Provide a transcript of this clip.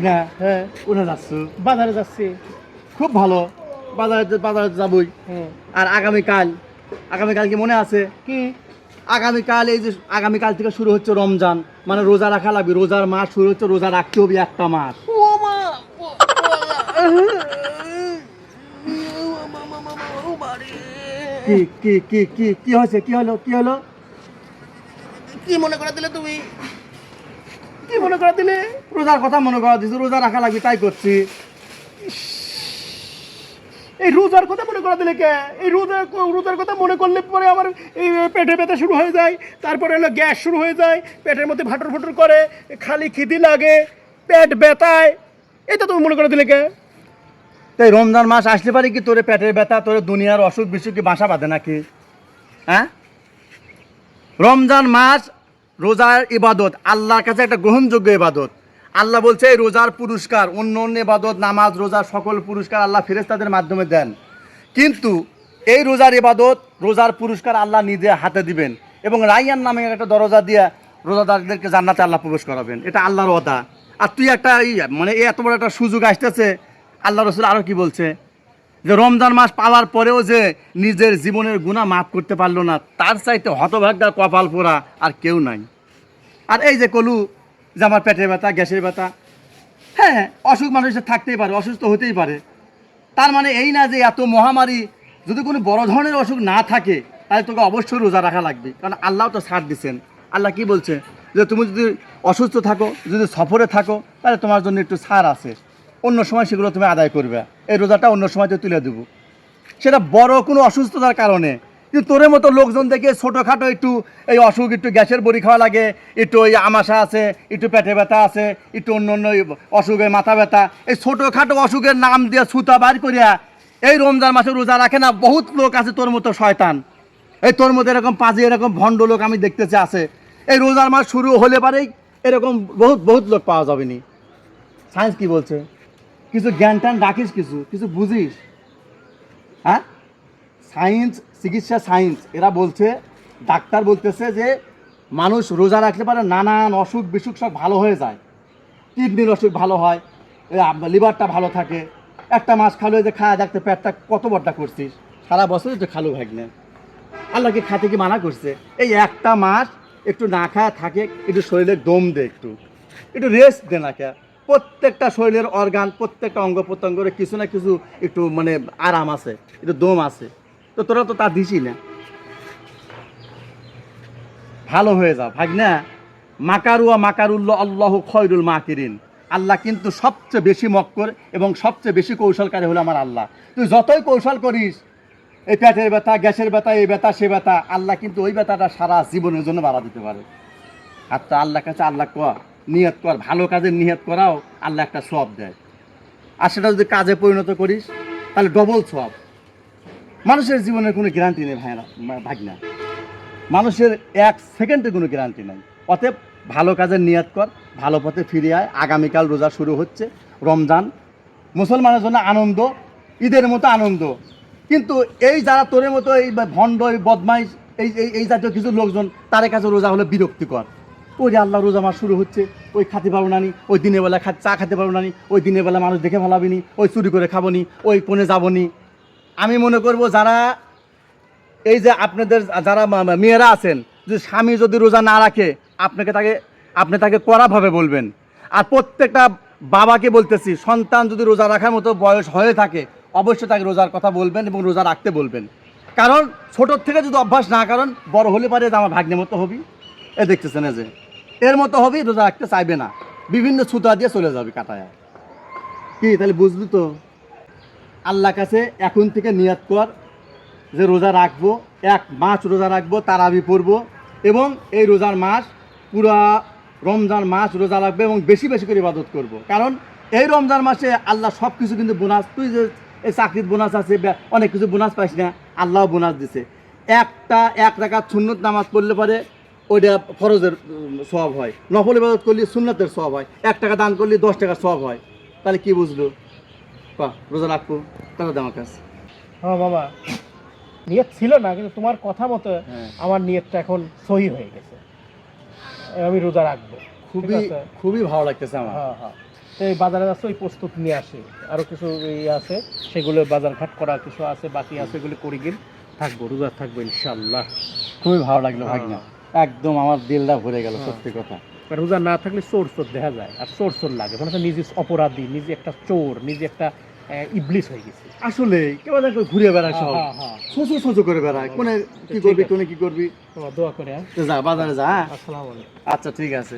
ভাগনা হ্যাঁ। কোনে যাচ্ছ? বাজারে যাচ্ছি। খুব ভালো। বাজারে বাজারে যাবই। আর আগামীকাল আগামীকাল কি মনে আছে? কি? আগামীকাল এই যে আগামীকাল থেকে শুরু হচ্ছে রমজান। মানে রোজা রাখা লাগবে। রোজার মাস শুরু হচ্ছে রোজা রাখতে হবে একটা মাস। কি কি কি কি কি হয়েছে? কি হলো? কি হলো? কি মনে করে দিলে তুমি? কি মনে করে দিলে রোজার কথা মনে করা দিচ্ছি রোজা রাখা লাগবে, তাই করছি। এই রোজার কথা মনে করে দিলে কে? এই রোজার রোজার কথা মনে করলে পরে আমার এই পেটে ব্যথা শুরু হয়ে যায়, তারপরে হলো গ্যাস শুরু হয়ে যায়, পেটের মধ্যে ভাটর ফুটর করে, খালি খিদি লাগে, পেট ব্যথায়। এটা তুমি মনে করে দিলে কে? তাই রমজান মাস আসলে পারে কি তোরে পেটের ব্যথা, তোরে দুনিয়ার অসুখ বিসুখ কি বাসা বাঁধে নাকি? হ্যাঁ? রমজান মাস রোজার ইবাদত, আল্লাহর কাছে একটা গ্রহণযোগ্য ইবাদত। আল্লাহ বলছে, এই রোজার পুরস্কার, অন্য অন্য ইবাদত, নামাজ, রোজার সকল পুরস্কার আল্লাহ ফেরেস্তাদের মাধ্যমে দেন। কিন্তু এই রোজার ইবাদত, রোজার পুরস্কার আল্লাহ নিজে হাতে দিবেন এবং রাইয়ান নামে একটা দরজা দিয়ে রোজাদারদেরকে জান্নাতে আল্লাহ প্রবেশ করাবেন। এটা আল্লাহর ওয়াদা। আর তুই একটা মানে এত বড় একটা সুযোগ আসতেছে, আল্লাহ রসুল আরও কি বলছে? যে রমজান মাস পাওয়ার পরেও যে নিজের জীবনের গুণা মাফ করতে পারল না, তার চাইতে হতভাগ্যার কপাল পোড়া আর কেউ নাই। আর এই যে কলু, যে আমার পেটের ব্যথা, গ্যাসের ব্যথা হ্যাঁ অসুখ মানুষের থাকতেই পারে, অসুস্থ হতেই পারে। তার মানে এই না যে এত মহামারী, যদি কোনো বড় ধরনের অসুখ না থাকে, তাহলে তোকে অবশ্যই রোজা রাখা লাগবে। কারণ আল্লাহ তো ছাড় দিচ্ছেন আল্লাহ কি বলছে? যে তুমি যদি অসুস্থ থাকো, যদি সফরে থাকো, তাহলে তোমার জন্য একটু ছাড় আছে। অন্য সময় সেগুলো তুমি আদায় করবে। এই রোজাটা অন্য সময় তুলে দেবো। সেটা বড় কোনো অসুস্থতার কারণে। কিন্তু তোরের মতো লোকজন দেখে ছোটোখাটো একটু এই অসুখ, একটু গ্যাসের বড়ি খাওয়া লাগে, একটু ওই আমাশা আছে, একটু পেটে ব্যথা আছে, একটু অন্য অন্য অসুখে মাথা ব্যথা, এই ছোটোখাটো অসুখের নাম দিয়ে সুতা বার করিয়া এই রমজান মাসে রোজা রাখে না, বহুত লোক আছে তোর মতো শয়তান। এই তোর মতো এরকম পাঁচে এরকম ভণ্ড লোক আমি দেখতেছি আছে। এই রোজার মাস শুরু হলে পারেই এরকম বহুত বহুত লোক পাওয়া যাবে নি সায়েন্স কি বলছে? কিছু জ্ঞান ট্যান রাখিস কিছু কিছু বুঝিস। হ্যাঁ? সায়েন্স চিকিৎসা সায়েন্স এরা বলছে, ডাক্তার বলতেছে যে মানুষ রোজা রাখলে পারে নানান অসুখ বিসুখ সব ভালো হয়ে যায়। কিডনির অসুখ ভালো হয় লিভারটা ভালো থাকে। একটা মাস খালো যে খাওয়া দেখতে পেটটা কত বড়টা করছিস। সারা বছর যে খালু ভাগনে আল্লাহকে খাতে কি মানা করছে? এই একটা মাস একটু না খায় থাকে, একটু শরীরে দম দে একটু। একটু রেস্ট দে না কে। প্রত্যেকটা শরীরের অর্গান প্রত্যেকটা অঙ্গ প্রত্যঙ্গের কিছু না কিছু একটু মানে আরাম আছে, একটু দম আছে। তো তোরা তো তা দিছি না। ভালো হয়ে যা ভাগনা মাকারুয়া মাকারুল্লাহ, আল্লাহ খয়রুল মাকিরিন। আল্লাহ কিন্তু সবচেয়ে বেশি মক্কর এবং সবচেয়ে বেশি কৌশলকারী হলো আমার আল্লাহ। তুই যতই কৌশল করিস, এই পেটের ব্যথা, গ্যাসের ব্যথা, এই ব্যথা, সে ব্যথা, আল্লাহ কিন্তু ওই ব্যথাটা সারা জীবনের জন্য বাড়া দিতে পারে। আর তো আল্লাহ কাছে আল্লাহ কর নিয়ত কর, ভালো কাজের নিয়ত করাও আল্লাহ একটা সব দেয়। আর সেটা যদি কাজে পরিণত করিস, তাহলে ডবল সব মানুষের জীবনের কোনো গ্যারান্টি নেই ভাইরা ভাগনা। মানুষের এক সেকেন্ডের কোনো গ্যারান্টি নাই। অতএব ভালো কাজের নিয়াত কর, ভালো পথে ফিরে আয়। আগামীকাল রোজা শুরু হচ্ছে, রমজান। মুসলমানের জন্য আনন্দ, ঈদের মতো আনন্দ। কিন্তু এই যারা তোরের মতো এই ভণ্ড, এই বদমাইশ এই এই জাতীয় কিছু লোকজন, তাদের কাছে রোজা হলে বিরক্তিকর। ওই যে আল্লাহ রোজা মাস শুরু হচ্ছে, ওই খাতে পারব না নি, ওই দিনের বেলা চা খেতে পারব না নি, ওই দিনের বেলা মানুষ দেখে ভালাবি নি, ওই চুরি করে খাব নি, ওই কোণে যাব নি। আমি মনে করব যারা এই যে আপনাদের যারা মেয়েরা আছেন, যে স্বামী যদি রোজা না রাখে, আপনাকে তাকে আপনি তাকে কড়াভাবে বলবেন। আর প্রত্যেকটা বাবাকে বলতেছি, সন্তান যদি রোজা রাখার মতো বয়স হয়ে থাকে, অবশ্যই তাকে রোজার কথা বলবেন এবং রোজা রাখতে বলবেন। কারণ ছোটোর থেকে যদি অভ্যাস না কারণ বড় হলে পারে আমার ভাগ্নের মতো হবি। এ দেখতেছেন যে। এর মতো হবি, রোজা রাখতে চাইবে না। বিভিন্ন ছুতা দিয়ে চলে যাবে কাটায়। কি, তাহলে বুঝলি তো? আল্লাহ কাছে এখন থেকে নিয়াত কর যে রোজা রাখব, এক মাস রোজা রাখব, তারাবি পড়ব, এবং এই রোজার মাস পুরা রমজান মাস রোজা রাখবে এবং বেশি বেশি করে ইবাদত করব। কারণ এই রমজান মাসে আল্লাহ সব কিছু কিন্তু বোনাস, তুই যে এই চাকরির বোনাস আছে অনেক কিছু বোনাস পাইস না, আল্লাহ বোনাস দিছে। একটা, এক টাকা সুন্নত নামাজ পড়লে পরে ওইটা ফরজের সব হয়। নফল ইবাদত করলে সুন্নতের সব হয়। এক টাকা দান করলে দশ টাকা সব হয়। তাহলে কি বুঝলো? বাহ রোজা রাখব? তাহলে আমার কাছে। হ্যাঁ বাবা নিয়ত ছিল না কিন্তু তোমার কথা মতো হ্যাঁ। আমার নিয়তটা এখন সহি হয়ে গেছে। আমি রোজা রাখব খুবই খুবই ভালো লাগতেছে আমার। হ্যাঁ হ্যাঁ। এই বাজারে আছে ওই প্রস্তুত নিয়ে আসে। আরও কিছু ইয়ে আছে সেগুলো বাজার ঘাট করা কিছু আছে বাকি আছে এগুলো করি গিয়ে থাকব রোজা থাকব ইনশাল্লাহ খুবই ভালো লাগল। ভাগনা একদম আমার দিলটা ভরে গেল হ্যাঁ। সত্যি কথা। আর রোজা না থাকলে চোর চোর দেখা যায় আর চোর চোর লাগে। মনে হচ্ছে নিজে অপরাধী নিজে একটা চোর নিজে একটা ইবলিস হয়ে গেছে। আসলে কেউ দেখো ঘুরে বেড়ায় সব। হ্যাঁ হ্যাঁ। সোচো সোচো করে বেড়ায়। কোনে কি করবি কোনে কি করবি? দোয়া করে হ্যাঁ। যা বাজারে যা হ্যাঁ? আসসালামু আলাইকুম। আচ্ছা ঠিক আছে।